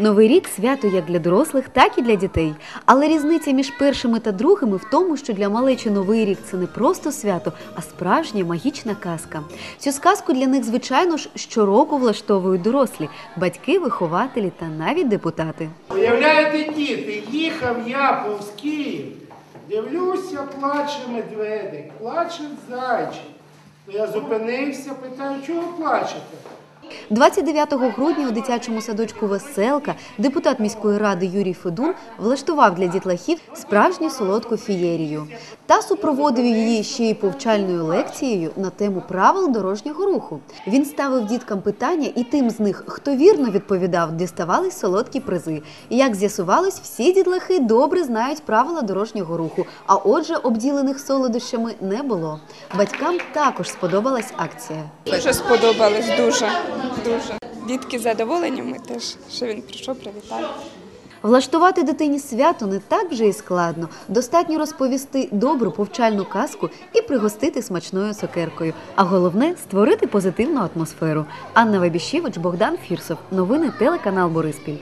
Новий рік свято як для дорослих, так і для дітей. Але різниця між першими та другими в тому, що для малечі новий рік це не просто свято, а справжня магічна казка. Цю сказку для них, звичайно ж, щороку влаштовують дорослі, батьки, вихователі та навіть депутати. Уявляєте, діти, їхав я повз Київ, дивлюся, плаче медведик, плаче зайчик. Я зупинився, питаю, чого плачете? 29 грудня у дитячому садочку Веселка депутат міської ради Юрій Федун влаштував для дітлахів справжню солодку фієрію та супроводив її ще й повчальною лекцією на тему правил дорожнього руху. Він ставив діткам питання, і тим з них, хто вірно відповідав, діставались солодкі призи. Як з'ясувалось, всі дітлахи добре знають правила дорожнього руху, а отже, обділених солодощами не було. Батькам також сподобалась акція. Дуже сподобалось, дуже, дуже. Дітки задоволені, ми теж, що він прийшов, привітав. Влаштувати дитині свято не так вже і складно. Достатньо розповісти добру повчальну казку і пригостити смачною сокеркою. А головне створити позитивну атмосферу. Анна Вабіщевич, Богдан Фірсов. Новини телеканал Бориспіль.